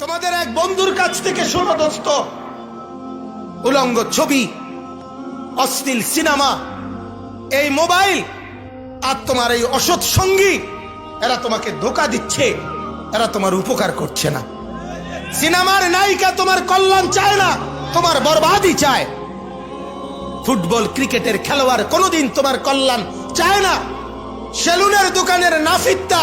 তোমাদের এক বন্ধুর কাছ থেকে শোনো দোস্ত। উলঙ্গ ছবি, অশ্লীল সিনেমা, এই মোবাইল আর তোমার এই অসৎ সঙ্গী, এরা তোমাকে ধোকা দিচ্ছে, এরা তোমার উপকার করছে না। সিনেমার নায়িকা তোমার কল্যাণ চায় না, তোমার বরবাদই চায়। ফুটবল ক্রিকেটের খেলোয়াড় কোনোদিন তোমার কল্যাণ চায় না। সেলুনের দোকানের নাফিত্তা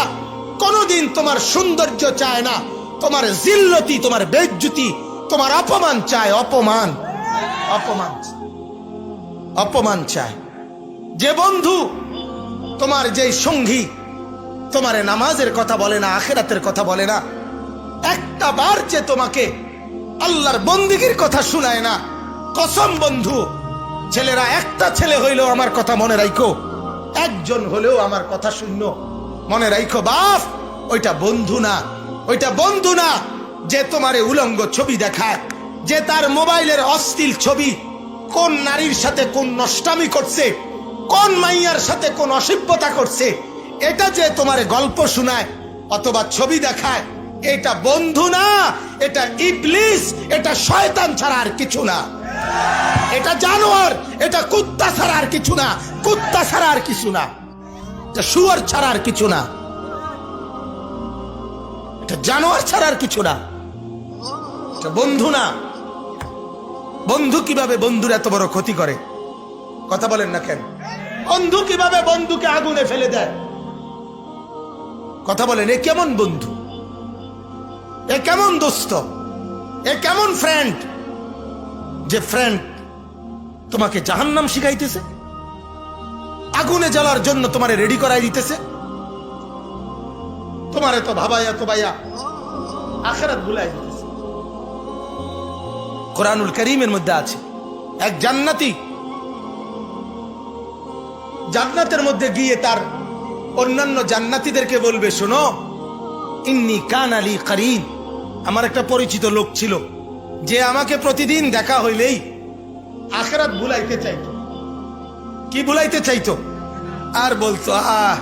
কোনোদিন তোমার সৌন্দর্য চায় না। তোমার জিল্লতি, তোমার বেজ্জুতি, তোমার অপমান চায় অপমান। অপমান অপমান চায়। যে বন্ধু তোমার যেই সঙ্গী, তোমার নামাজের কথা বলে না, আখেরাতের কথা বলে না, একটা বার যে তোমাকে আল্লাহর বন্দিগির কথা শুনায় না, কসম বন্ধু, ছেলেরা একটা ছেলে হইলেও আমার কথা মনে রাখো একজন হলেও আমার কথা শূন্য মনে রাখো বাপ, ওইটা বন্ধু না। ওইটা বন্ধু না, যে তোমারে উলঙ্গ ছবি দেখায়, যে তার মোবাইলের অশ্লীল ছবি, কোন নারীর সাথে কোন নষ্টামি করছে, কোন মাইয়ার সাথে কোন অসভ্যতা করছে, এটা যে তোমার গল্প শোনায় অথবা ছবি দেখায়, এটা বন্ধু না, এটা ইবলিস, এটা শয়তান ছাড়া আর কিছু না। এটা জানোয়ার, এটা কুত্তা ছাড়া আর কিছু না, কুত্তা ছাড়া আর কিছু না শুয়ার ছাড়া আর কিছু না। এটা জানোয়ার ছাড়া আর কিছু না। এটা বন্ধু না। বন্ধু কীভাবে বন্ধুর এত বড় ক্ষতি করে? কথা বলেন না কেন? বন্ধু কীভাবে বন্ধুকে আগুনে ফেলে দেয়? কথা বলেন, এ কেমন বন্ধু? এ কেমন দোস্ত? এ কেমন ফ্রেন্ড যে ফ্রেন্ড তোমাকে জাহান্নাম শিখাইতেছে? আগুনে জ্বালার জন্য তোমারে রেডি করাই দিতেছে? তোমারে তো ভাবাইয়া তো ভাইয়া আখেরাত ভুলাই কোরআনুল করিমের মধ্যে আছে, এক জান্নাতি জান্নাতের মধ্যে গিয়ে তার অন্যান্য জান্নাতিদেরকে বলবে, শোনো, ইন্নি কান আলী করিম। আমার একটা পরিচিত লোক ছিল, যে আমাকে প্রতিদিন দেখা হইলেই আখরাত ভুলাইতে চাইতো। কি ভুলাইতে চাইতো? আর বলতো, আহ,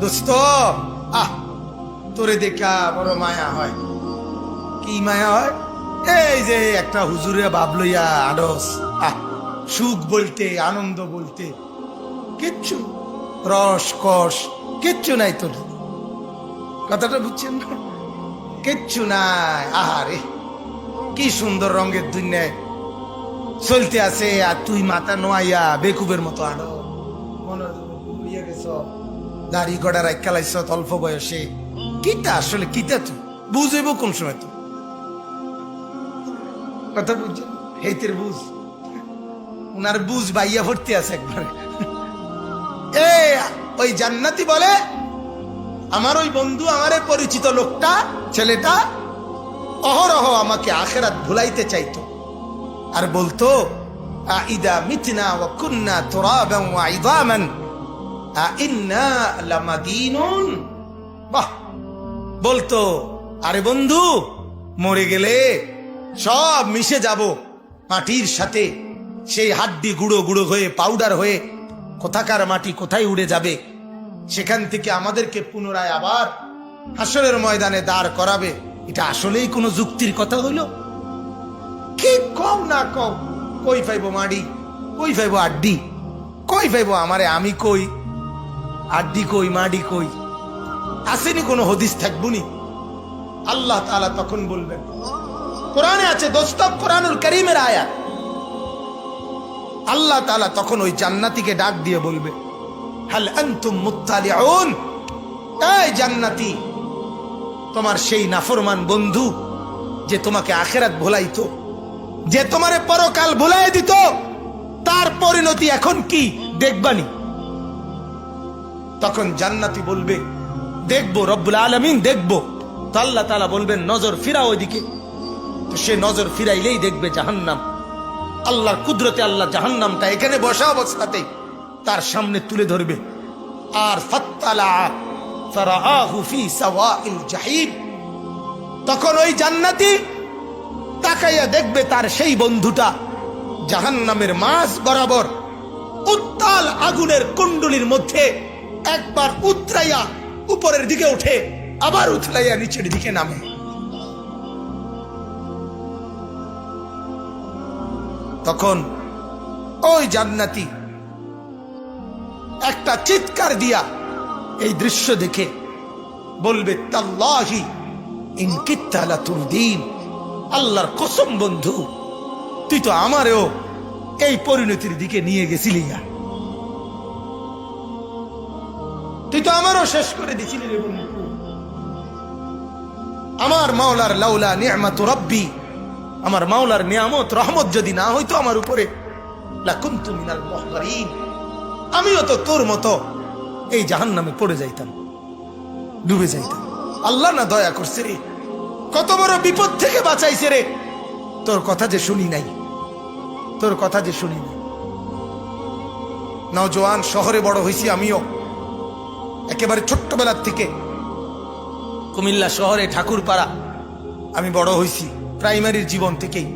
দোস্ত, আহ তোরে দেখা বড় মায়া হয়। কি মায়া হয়? এই যে একটা হুজুরে বাপ লইয়া আড়স। সুখ বলতে, আনন্দ বলতে। কিচ্ছু রস, কষ, কিচ্ছু নাই তোর। কথাটা বুঝছেন না? কিচ্ছু নাই। আহারে, কি সুন্দর রঙের দুনিয়ায় চলতে আছে আর তুই মাথা নোয়াইয়া বেকুবের মতো আনো মনে দাড়ি গড়া রাখা লাইছ, অল্প বয়সে। কিটা আসলে কিটা তুই বুঝেব কোন সময় তুই কথা বুঝছেন হেতের বুঝ। উনার বুঝ বাইয়া ভর্তি আছে একবারে। এ, ওই জান্নাতি বলে, আমার ওই বন্ধু, আমার পরিচিত লোকটা, ছেলেটা, অহরহ আমাকে আখেরাত ভুলাইতে চাইতো। আর বলতো আইদা মিতনা ওয়া কুন্না তুরাবান ওয়া ইদামান আইন্না লামাদিনুন। বাহ! বলতো, আরে বন্ধু, মরে গেলে সব মিশে যাব মাটির সাথে। সেই হাড্ডি গুঁড়ো গুঁড়ো হয়ে, পাউডার হয়ে কোথাকার মাটি কোথায় উড়ে যাবে? সেখান থেকে আমাদেরকে পুনরায় আবার হাসরের ময়দানে দাঁড় করাবে। এটা আসলেই কোনো যুক্তির কথা হইল? কি কম না কম? কই পাইব মাডি? কই পাইব আড্ডি? কই পাইব আমারে? আমি কই? আড্ডি কই, মাডি কই? আসেনি কোনো হদিস থাকবুনি? আল্লাহ তাআলা তখন বলবেন, কোরআনে আছে দোস্তব কোরআনুল করিমের আয়াত। আল্লাহ তাআলা তখন ওই জান্নাতিকে ডাক দিয়ে বলবে, হাল আনতুম জান্নাতি, তোমার সেই নাফরমান বন্ধু যে তোমাকে আখেরাত ভোলাইতো, যে তোমারে পরকাল ভুলাই দিত, তার পরিণতি এখন কি দেখবানি? তখন জান্নাতি বলবে দেখব, রব্বুল আলমিন দেখব। তো আল্লাহ তালা বলবেন, নজর ফিরা ওইদিকে। তো সে নজর ফিরাইলেই দেখবে জাহান্নাম। আল্লাহর কুদরতে আল্লাহ জাহান্নামটা এখানে বসা অবস্থাতেই তার সামনে তুলে ধরবে। আর তখন ওই জান্নাতি তাকাইয়া দেখবে তার সেই বন্ধুটা জাহান্নামের মাছ বরাবর উত্তাল আগুনের কুণ্ডলির মধ্যে একবার উতরাইয়া উপরের দিকে উঠে আবার উথলাইয়া নিচের দিকে নামে। তখন ওই জান্নাতি একটা চিৎকার দিয়া এই দৃশ্য দেখে বলবে, তাল্লাহি ইনকিত্তালা দিন আল্লাহর কসম বন্ধু, তুই তো আমারও এই পরিণতির দিকে নিয়ে গেছিলিয়া তো আমারও শেষ করে দিছিলি রে আমার মাওলার লাউলা নিয়ামত রব্বি, আমার মাওলার নিয়ামত রহমত যদি না হইতো আমার উপরে আমিও তো তোর মতো এই জাহান্নামে পড়ে যাইতাম, ডুবে যাইতাম। আল্লাহ না দয়া করছে রে, কত বড় বিপদ থেকে বাঁচাইছে রে। তোর কথা যে শুনি নাই, তোর কথা যে শুনি নাই। নওজোয়ান শহরে বড় হয়েছি আমিও। একেবারে ছোট্টবেলার থেকে। কুমিল্লা শহরে ঠাকুরপাড়া। আমি বড় হয়েছি প্রাইমারির জীবন থেকেই।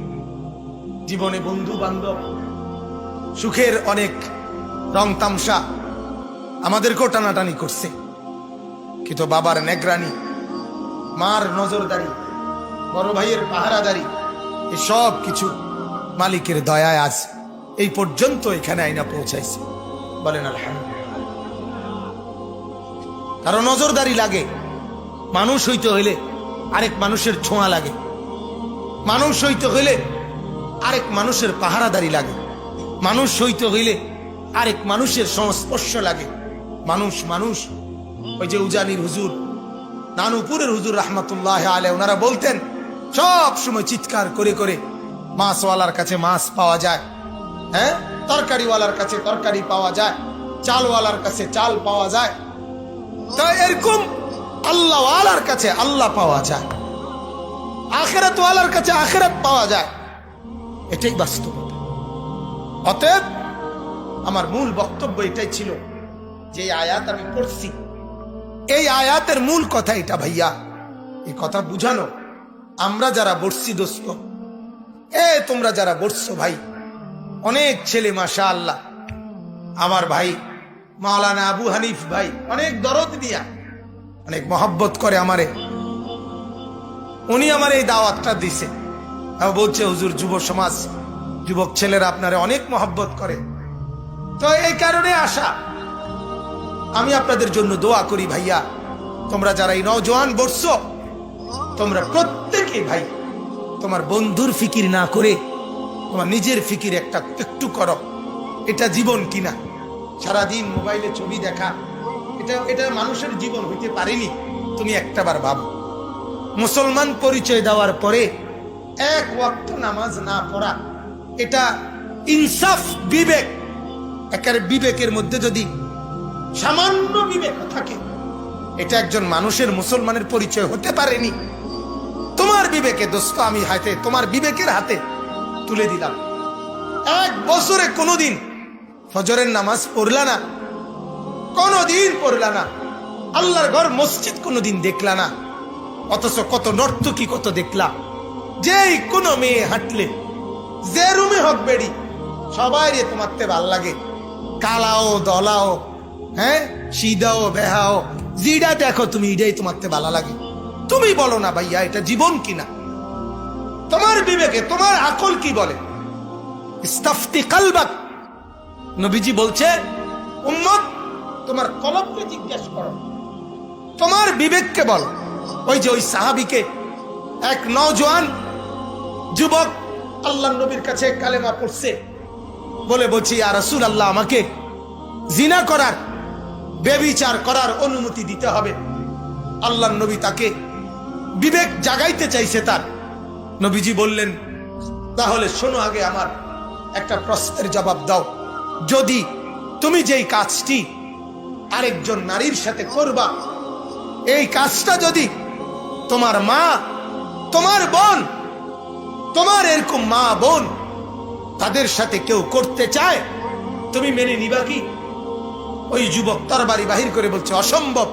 জীবনে বন্ধু বান্ধব সুখের অনেক রং তামসা আমাদেরকেও টানাটানি করছে। কিন্তু বাবার নেগরানি মার নজরদারি বড় ভাইয়ের পাহারাদারি সব কিছু মালিকের দয়ায় আজ এই পর্যন্ত এখানে আইনা পৌঁছাইছে। বলেন আলহামদুলিল্লাহ। কারণ নজরদারি লাগে। মানুষ হইতে হইলে আরেক মানুষের ছোঁয়া লাগে। মানুষ হইতে হইলে আরেক মানুষের পাহারাদারি লাগে। মানুষ হইতে হইলে আরেক মানুষের সংস্পর্শ লাগে। মানুষ মানুষ, ওই যে উজানির হুজুর, নানুপুরের হুজুর রহমতুল্লাহ আলে ওনারা বলতেন, সব সময় চিৎকার করে করে মাছওয়ালার কাছে মাছ পাওয়া যায়। হ্যাঁ? তরকারিওয়ালার কাছে তরকারি পাওয়া যায়। চালওয়ালার কাছে চাল পাওয়া যায়। তা এরকম আল্লাহওয়ালার কাছে আল্লাহ পাওয়া যায়। আখেরাতওয়ালার কাছে আখেরাত পাওয়া যায়। এটাই বাস্তবতা। অতএব আমার মূল বক্তব্য এটাই ছিল যে আয়াত আমি পড়ছি। এই আয়াতের মূল কথা এটা ভাইয়া। এই কথা বুঝানো। আমরা যারা বসছি দোস্ত, এ তোমরা যারা বসছো ভাই, অনেক ছেলে মাসা আল্লাহ আমার ভাই মাওলানা আবু হানিফ ভাই, অনেক দরদ দিয়া, অনেক মহব্বত করে আমারে। উনি আমার এই দাওয়াতটা দিছে। বলছে, হুজুর, যুব সমাজ, যুবক ছেলেরা আপনারে অনেক মহব্বত করে। তো এই কারণে আসা। আমি আপনাদের জন্য দোয়া করি ভাইয়া, তোমরা যারা এই নজওয়ান বসছো, তোমরা প্রত্যেকে ভাই, তোমার বন্ধুর ফিকির না করে, তোমার নিজের ফিকির একটা একটু করো। এটা জীবন কিনা? সারাদিন মোবাইলে ছবি দেখা, এটা এটা মানুষের জীবন হইতে পারেনি, তুমি একটাবার ভাবো। মুসলমান পরিচয় দেওয়ার পরে এক ওয়াক্ত নামাজ না পড়া, এটা ইনসাফ বিবেক। একের বিবেকের মধ্যে যদি সামান্য বিবেক থাকে, এটা একজন মানুষের মুসলমানের পরিচয় হতে পারেনি। তোমার বিবেকে দোস্ত, আমি হাতে, তোমার বিবেকের হাতে তুলে দিলাম। এক বছরে কোনোদিন ফজরের নামাজ পড়লা না, কোনোদিন পড়লা না। আল্লাহর ঘর মসজিদ কোনোদিন দেখলা না, অথচ কত নর্তকী কত দেখলা। যেই কোনো মেয়ে হাঁটলে, যে রুমে হোক বেড়ি সবাই রে তোমার তে ভালো লাগে। কালাও, দলাও হ্যাঁ সিদাও, বেহাও, জিডা দেখো তুমি, এটাই তোমার তে ভালো লাগে। তুমি বলো না ভাইয়া, এটা জীবন কিনা? তোমার বিবেকে, তোমার আকল কি বলে? ইস্তাফতি কালবাক নবীজি বলছে, উম্মত, তোমার কলবকে জিজ্ঞেস করো। তোমার বিবেককে বল। ওই যে ওই সাহাবিকে, এক নওজোয়ান যুবক আল্লাহ নবীর কাছে কালেমা পড়ছে। বলে বলছি আর রাসূল আল্লাহ আমাকে জিনা করার, বেবিচার করার অনুমতি দিতে হবে। আল্লাহ নবী তাকে বিবেক জাগাইতে চাইছে তার। নবীজি বললেন, তাহলে শোনো আগে আমার একটা প্রশ্নের জবাব দাও। যদি তুমি যেই কাজটি আরেকজন নারীর সাথে করবা, এই কাজটা যদি তোমার মা, তোমার বোন, তোমার এরকম মা বোন তাদের সাথে কেউ করতে চায়, তুমি মেনে নিবা কি? ওই যুবক তার বাড়ি বাহির করে বলছে, অসম্ভব।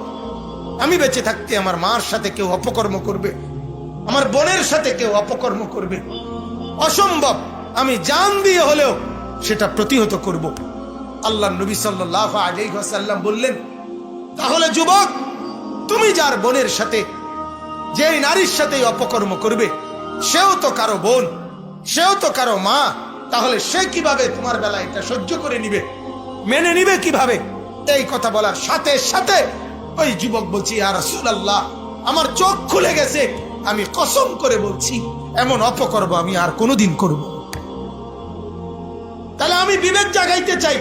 আমি বেঁচে থাকতে আমার মার সাথে কেউ অপকর্ম করবে, আমার বোনের সাথে কেউ অপকর্ম করবে। অসম্ভব। আমি জান দিয়ে হলেও সেটা প্রতিহত করব। আল্লাহ নবী সাল্লাহ আলাইসাল্লাম বললেন, তাহলে যুবক, তুমি যার বোনের সাথে, যেই নারীর সাথে অপকর্ম করবে, সেও তো কারও বোন, সেও তো কারও মা, তাহলে সে কীভাবে তোমার বেলা এটা সহ্য করে নিবে? মেনে নিবে কীভাবে? এই কথা বলার সাথে সাথে ওই যুবক বলছি আর আল্লাহ আমার চোখ খুলে গেছে, আমি কসম করে বলছি, এমন অপকর্ম আমি আর কোনোদিন করব। তাহলে আমি বিবেক জাগাইতে চাই।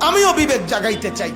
আমিও বিবেক জাগাইতে চাই।